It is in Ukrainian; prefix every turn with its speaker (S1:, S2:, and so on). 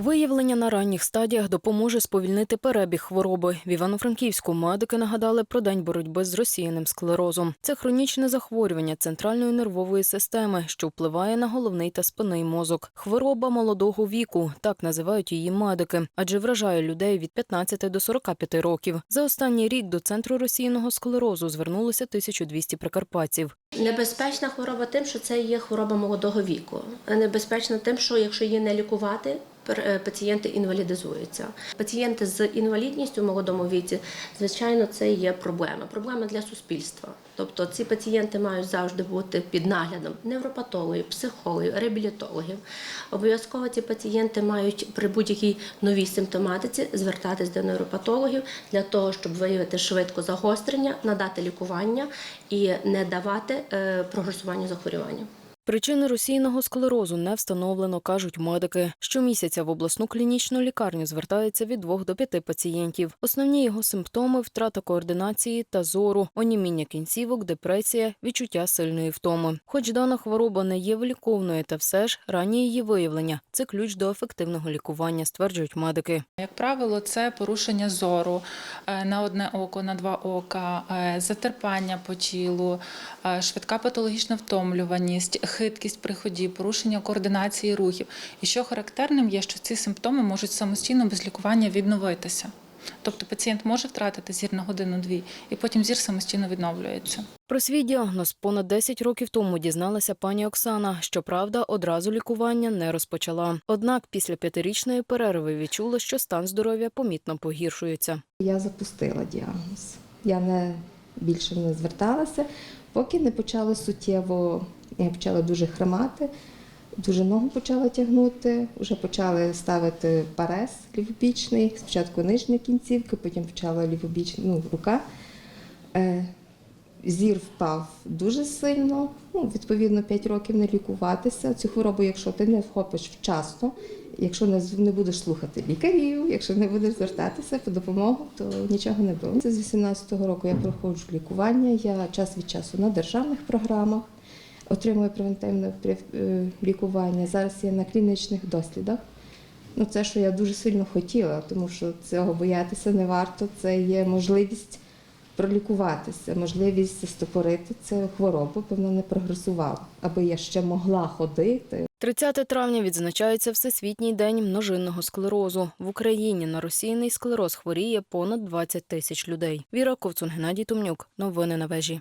S1: Виявлення на ранніх стадіях допоможе сповільнити перебіг хвороби. В Івано-Франківську медики нагадали про день боротьби з розсіяним склерозом. Це хронічне захворювання центральної нервової системи, що впливає на головний та спинний мозок. Хвороба молодого віку, так називають її медики, адже вражає людей від 15 до 45 років. За останній рік до центру розсіяного склерозу звернулося 1200 прикарпатців.
S2: Небезпечна хвороба тим, що це є хвороба молодого віку. Небезпечна тим, що якщо її не лікувати, пацієнти інвалідизуються. Пацієнти з інвалідністю в молодому віці, звичайно, це є проблема. Проблема для суспільства. Тобто ці пацієнти мають завжди бути під наглядом невропатологів, психологів, реабілітологів. Обов'язково ці пацієнти мають при будь-якій новій симптоматиці звертатись до невропатологів для того, щоб виявити швидко загострення, надати лікування і не давати е, прогресуванню захворювання.
S1: Причини російного склерозу не встановлено, кажуть медики. Щомісяця в обласну клінічну лікарню звертається від двох до п'яти пацієнтів. Основні його симптоми втрата координації та зору, оніміння кінцівок, депресія, відчуття сильної втоми. Хоч дана хвороба не є виліковною, та все ж раннє її виявлення це ключ до ефективного лікування, стверджують медики.
S3: Як правило, це порушення зору е, на одне око, на два ока, е, затерпання по тілу, е, швидка патологічна втомлюваність, хиткість при ході, порушення координації рухів. І що характерним є, що ці симптоми можуть самостійно без лікування відновитися. Тобто пацієнт може втратити зір на годину-дві, і потім зір самостійно відновлюється.
S1: Про свій діагноз понад 10 років тому дізналася пані Оксана. Щоправда, одразу лікування не розпочала. Однак після п'ятирічної перерви відчула, що стан здоров'я помітно погіршується.
S4: Я запустила діагноз. Я не більше не зверталася, поки не почала суттєво, я почала дуже хромати, дуже ногу почала тягнути, вже почали ставити парез лівобічний, спочатку нижня кінцівка, потім почала лівобічна ну, рука. Е, Зір впав дуже сильно. Ну, відповідно, 5 років не лікуватися. Цю хворобу, якщо ти не вхопиш вчасно, якщо не будеш слухати лікарів, якщо не будеш звертатися по допомогу, то нічого не буде. Це з 18-го року я проходжу лікування. Я час від часу на державних програмах отримую превентивне е, лікування. Зараз я на клінічних дослідах. Ну, це, що я дуже сильно хотіла, тому що цього боятися не варто. Це є можливість пролікуватися, можливість застопорити цю хворобу, бо вона не прогресувала, аби я ще могла ходити.
S1: 30 травня відзначається Всесвітній день множинного склерозу. В Україні на розсіяний склероз хворіє понад 20 тисяч людей. Віра Ковцун, Геннадій Томнюк. Новини на вежі.